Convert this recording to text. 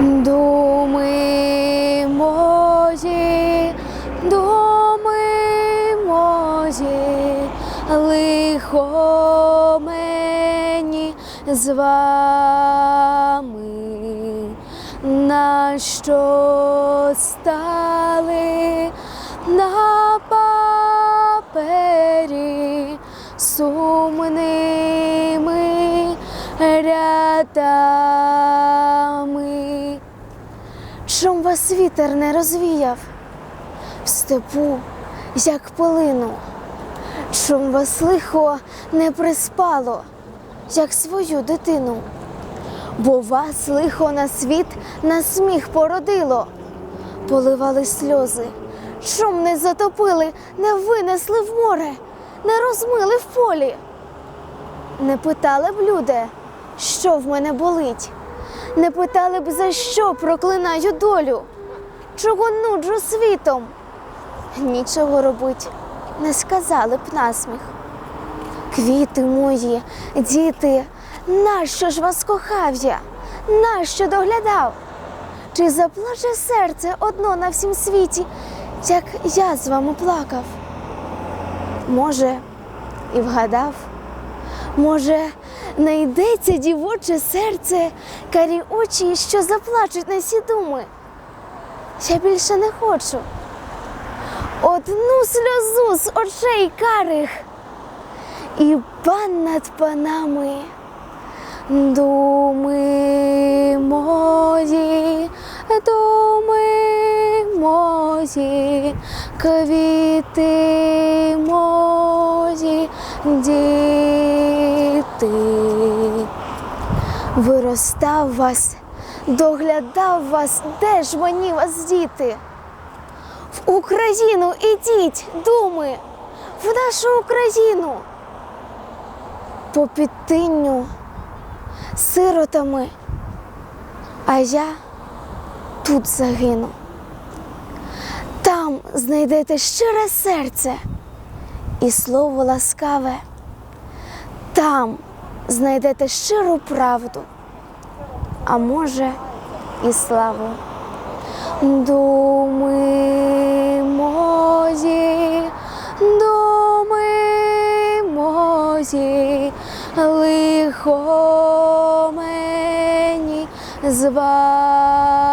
Думи мої, думи мої, лихо мені з вами, на що стали на папері сумними рядами. Чом вас вітер не розвіяв? В степу, як пилину, чом вас лихо не приспало, як свою дитину, бо вас лихо на світ на сміх породило, поливали сльози, чом не затопили, не винесли в море, не розмили в полі. Не питали б люди, що в мене болить, не питали б, за що проклинаю долю, чого нуджу світом. Нічого робить, не сказали б насміх. Квіти мої, діти, нащо ж вас кохав я? Нащо доглядав? Чи заплаче серце одно на всім світі, як я з вами плакав? Може, і вгадав. Може, найдеться дівоче серце, карі очі, що заплачуть на сі думи. Я більше не хочу. Одну сльозу з очей карих і пан над панами. Думи мої, думи мої, квіти мої, діти. Виростав вас, доглядав вас, де ж мені вас діти? В Україну ідіть, думи, в нашу Україну. По підтинню, сиротами, а я тут загину. Там знайдете щире серце і слово ласкаве. Там знайдете щиру правду, а може і славу. Думи мозі, думи мозі, лихо мені з вами.